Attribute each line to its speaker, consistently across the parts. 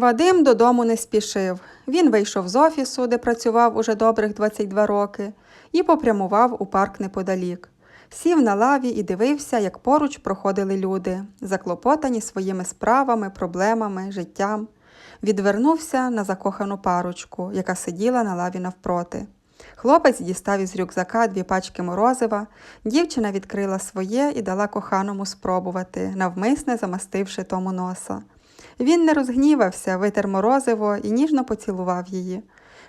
Speaker 1: Вадим додому не спішив. Він вийшов з офісу, де працював уже добрих 22 роки, і попрямував у парк неподалік. Сів на лаві і дивився, як поруч проходили люди, заклопотані своїми справами, проблемами, життям. Відвернувся на закохану парочку, яка сиділа на лаві навпроти. Хлопець дістав із рюкзака дві пачки морозива, дівчина відкрила своє і дала коханому спробувати, навмисне замастивши тому носа. Він не розгнівався, витер морозиво і ніжно поцілував її.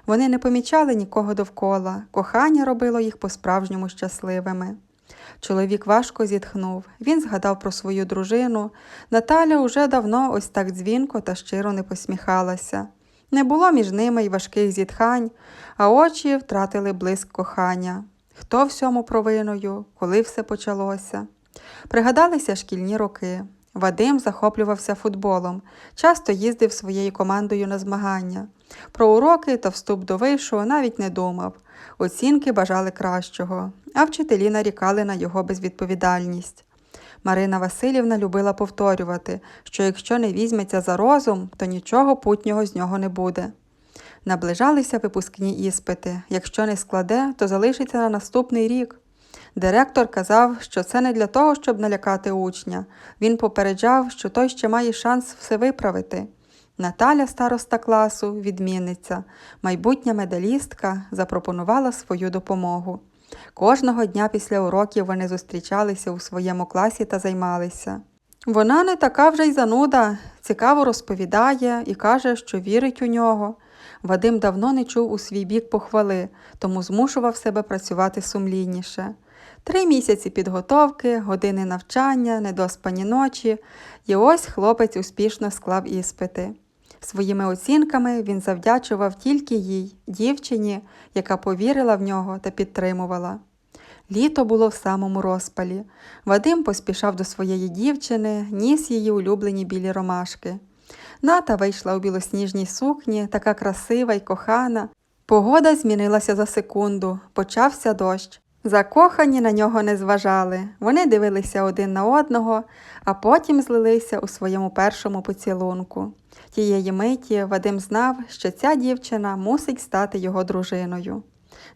Speaker 1: Вони не помічали нікого довкола, кохання робило їх по-справжньому щасливими. Чоловік важко зітхнув. Він згадав про свою дружину. Наталя уже давно ось так дзвінко та щиро не посміхалася. Не було між ними й важких зітхань, а очі втратили блиск кохання. Хто всьому провиною, коли все почалося? Пригадалися шкільні роки. Вадим захоплювався футболом, часто їздив своєю командою на змагання. Про уроки та вступ до вишу навіть не думав. Оцінки бажали кращого, а вчителі нарікали на його безвідповідальність. Марина Васильівна любила повторювати, що якщо не візьметься за розум, то нічого путнього з нього не буде. Наближалися випускні іспити. Якщо не складе, то залишиться на наступний рік. Директор казав, що це не для того, щоб налякати учня. Він попереджав, що той ще має шанс все виправити. Наталя, староста класу, відмінниця, майбутня медалістка, запропонувала свою допомогу. Кожного дня після уроків вони зустрічалися у своєму класі та займалися. Вона не така вже й зануда, цікаво розповідає і каже, що вірить у нього. Вадим давно не чув у свій бік похвали, тому змушував себе працювати сумлінніше. Три місяці підготовки, години навчання, недоспані ночі, і ось хлопець успішно склав іспити. Своїми оцінками він завдячував тільки їй, дівчині, яка повірила в нього та підтримувала. Літо було в самому розпалі. Вадим поспішав до своєї дівчини, ніс її улюблені білі ромашки. Ната вийшла у білосніжній сукні, така красива й кохана. Погода змінилася за секунду, почався дощ. Закохані на нього не зважали. Вони дивилися один на одного, а потім злилися у своєму першому поцілунку. Тієї миті Вадим знав, що ця дівчина мусить стати його дружиною.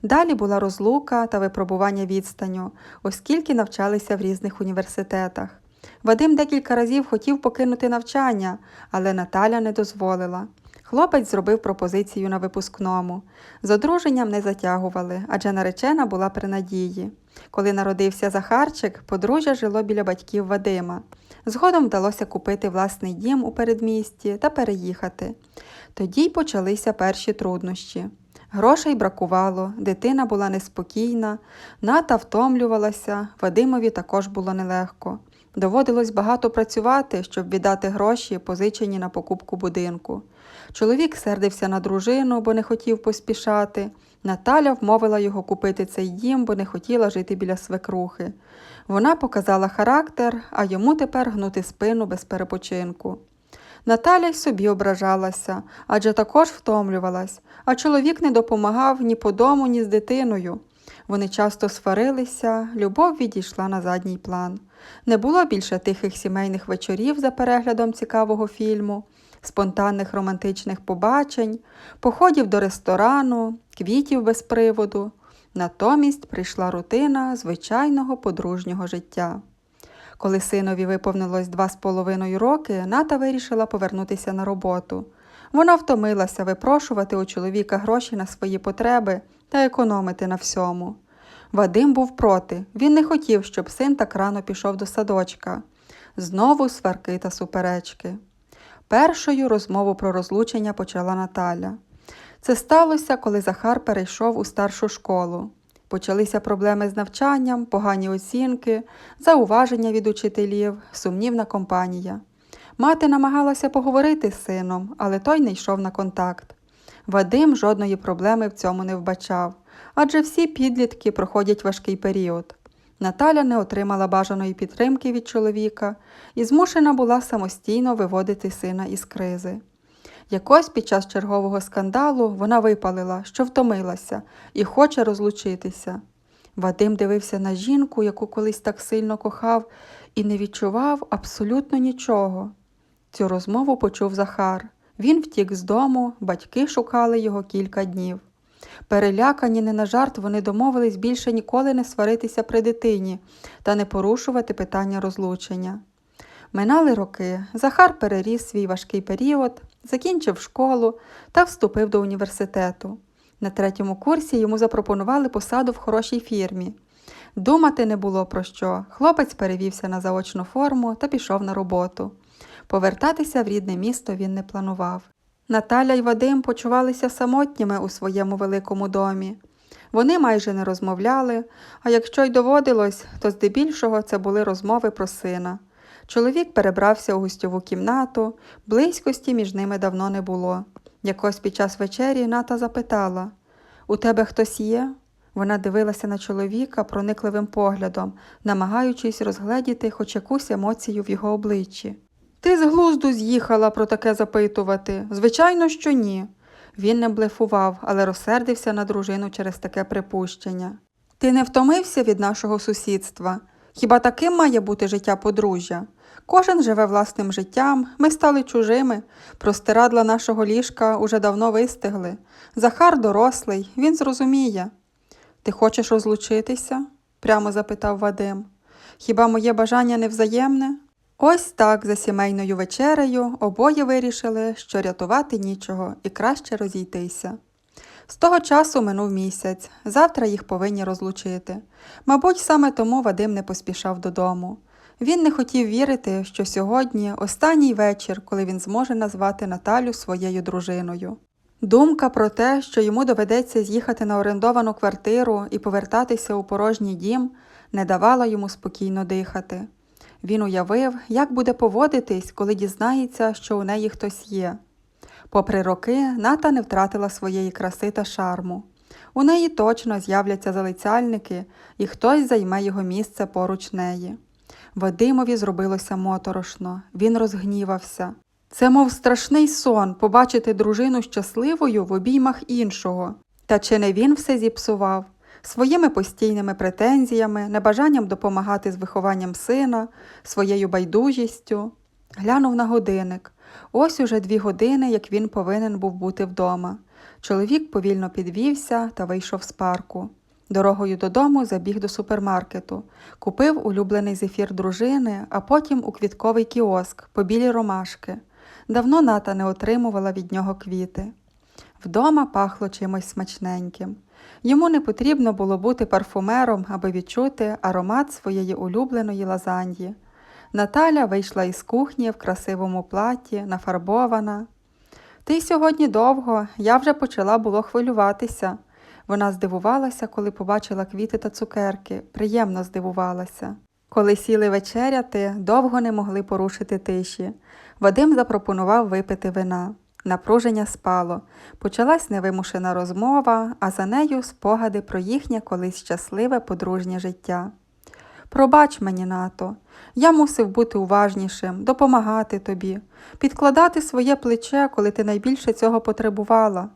Speaker 1: Далі була розлука та випробування відстаню, оскільки навчалися в різних університетах. Вадим декілька разів хотів покинути навчання, але Наталя не дозволила. Хлопець зробив пропозицію на випускному. З одруженням не затягували, адже наречена була при надії. Коли народився Захарчик, подружжя жило біля батьків Вадима. Згодом вдалося купити власний дім у передмісті та переїхати. Тоді й почалися перші труднощі. Грошей бракувало, дитина була неспокійна, ната втомлювалася, Вадимові також було нелегко. Доводилось багато працювати, щоб віддати гроші, позичені на покупку будинку. Чоловік сердився на дружину, бо не хотів поспішати. Наталя вмовила його купити цей дім, бо не хотіла жити біля свекрухи. Вона показала характер, а йому тепер гнути спину без перепочинку. Наталя й собі ображалася, адже також втомлювалась, а чоловік не допомагав ні по дому, ні з дитиною. Вони часто сварилися, любов відійшла на задній план. Не було більше тихих сімейних вечорів за переглядом цікавого фільму, спонтанних романтичних побачень, походів до ресторану, квітів без приводу. Натомість прийшла рутина звичайного подружнього життя. Коли синові виповнилось два з половиною роки, Ната вирішила повернутися на роботу. Вона втомилася випрошувати у чоловіка гроші на свої потреби та економити на всьому. Вадим був проти, він не хотів, щоб син так рано пішов до садочка. Знову сварки та суперечки. Першою розмову про розлучення почала Наталя. Це сталося, коли Захар перейшов у старшу школу. Почалися проблеми з навчанням, погані оцінки, зауваження від учителів, сумнівна компанія. Мати намагалася поговорити з сином, але той не йшов на контакт. Вадим жодної проблеми в цьому не вбачав, адже всі підлітки проходять важкий період. Наталя не отримала бажаної підтримки від чоловіка і змушена була самостійно виводити сина із кризи. Якось під час чергового скандалу вона випалила, що втомилася і хоче розлучитися. Вадим дивився на жінку, яку колись так сильно кохав, і не відчував абсолютно нічого. Цю розмову почув Захар. Він втік з дому, батьки шукали його кілька днів. Перелякані не на жарт, вони домовились більше ніколи не сваритися при дитині та не порушувати питання розлучення. Минали роки. Захар переріс свій важкий період, закінчив школу та вступив до університету. На третьому курсі йому запропонували посаду в хорошій фірмі. Думати не було про що. Хлопець перевівся на заочну форму та пішов на роботу. Повертатися в рідне місто він не планував. Наталя й Вадим почувалися самотніми у своєму великому домі. Вони майже не розмовляли, а якщо й доводилось, то здебільшого це були розмови про сина. Чоловік перебрався у гостьову кімнату, близькості між ними давно не було. Якось під час вечері Ната запитала У тебе хтось є? Вона дивилася на чоловіка проникливим поглядом, намагаючись розгледіти хоч якусь емоцію в його обличчі. Ти з глузду з'їхала про таке запитувати. Звичайно, що ні. Він не блефував, але розсердився на дружину через таке припущення. Ти не втомився від нашого сусідства? Хіба таким має бути життя подружжя? Кожен живе власним життям, ми стали чужими, простирадла нашого ліжка уже давно вистигли. Захар дорослий, він зрозуміє. Ти хочеш розлучитися? прямо запитав Вадим. Хіба моє бажання невзаємне? Ось так, за сімейною вечерею, обоє вирішили, що рятувати нічого і краще розійтися. З того часу минув місяць, завтра їх повинні розлучити. Мабуть, саме тому Вадим не поспішав додому. Він не хотів вірити, що сьогодні останній вечір, коли він зможе назвати Наталю своєю дружиною. Думка про те, що йому доведеться з'їхати на орендовану квартиру і повертатися у порожній дім, не давала йому спокійно дихати. Він уявив, як буде поводитись, коли дізнається, що у неї хтось є. Попри роки, Ната не втратила своєї краси та шарму. У неї точно з'являться залицяльники, і хтось займе його місце поруч неї. Вадимові зробилося моторошно, він розгнівався. Це, мов страшний сон побачити дружину щасливою в обіймах іншого. Та чи не він все зіпсував? Своїми постійними претензіями, небажанням допомагати з вихованням сина, своєю байдужістю. Глянув на годинник. Ось уже дві години, як він повинен був бути вдома. Чоловік повільно підвівся та вийшов з парку. Дорогою додому забіг до супермаркету, купив улюблений зефір дружини, а потім у квітковий кіоск по білі ромашки. Давно ната не отримувала від нього квіти. Вдома пахло чимось смачненьким. Йому не потрібно було бути парфумером, аби відчути аромат своєї улюбленої лазаньї. Наталя вийшла із кухні в красивому платі, нафарбована. Ти сьогодні довго, я вже почала було хвилюватися. Вона здивувалася, коли побачила квіти та цукерки, приємно здивувалася. Коли сіли вечеряти, довго не могли порушити тиші. Вадим запропонував випити вина. Напруження спало. Почалась невимушена розмова, а за нею спогади про їхнє колись щасливе подружнє життя. Пробач мені, нато, я мусив бути уважнішим, допомагати тобі, підкладати своє плече, коли ти найбільше цього потребувала.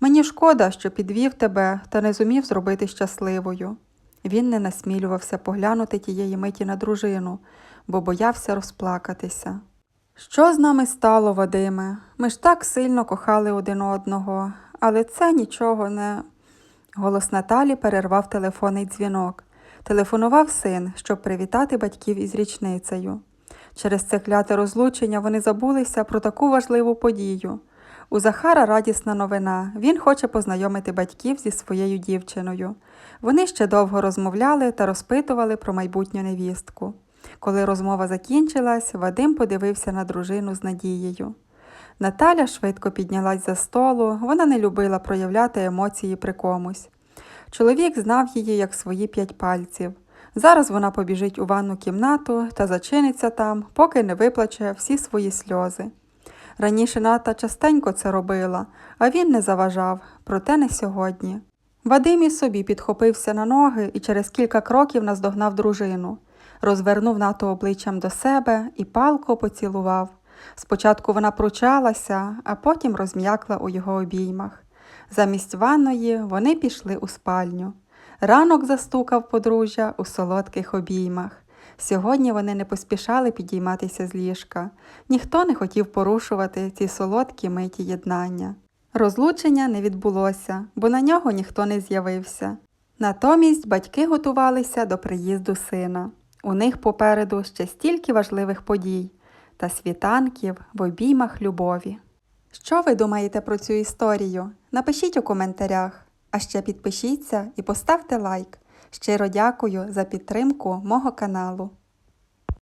Speaker 1: Мені шкода, що підвів тебе та не зумів зробити щасливою. Він не насмілювався поглянути тієї миті на дружину, бо боявся розплакатися. Що з нами стало, Вадиме? Ми ж так сильно кохали один одного, але це нічого не. Голос Наталі перервав телефонний дзвінок. Телефонував син, щоб привітати батьків із річницею. Через це кляте розлучення вони забулися про таку важливу подію. У Захара радісна новина. Він хоче познайомити батьків зі своєю дівчиною. Вони ще довго розмовляли та розпитували про майбутню невістку. Коли розмова закінчилась, Вадим подивився на дружину з надією. Наталя швидко піднялась за столу, вона не любила проявляти емоції при комусь. Чоловік знав її як свої п'ять пальців. Зараз вона побіжить у ванну кімнату та зачиниться там, поки не виплаче всі свої сльози. Раніше Ната частенько це робила, а він не заважав, проте не сьогодні. Вадим і собі підхопився на ноги і через кілька кроків наздогнав дружину, розвернув Нату обличчям до себе і палко поцілував. Спочатку вона пручалася, а потім розм'якла у його обіймах. Замість ванної вони пішли у спальню. Ранок застукав подружжя у солодких обіймах. Сьогодні вони не поспішали підійматися з ліжка. Ніхто не хотів порушувати ці солодкі миті єднання. Розлучення не відбулося, бо на нього ніхто не з'явився. Натомість батьки готувалися до приїзду сина. У них попереду ще стільки важливих подій та світанків в обіймах любові. Що ви думаєте про цю історію? Напишіть у коментарях, а ще підпишіться і поставте лайк. Щиро дякую за підтримку мого каналу.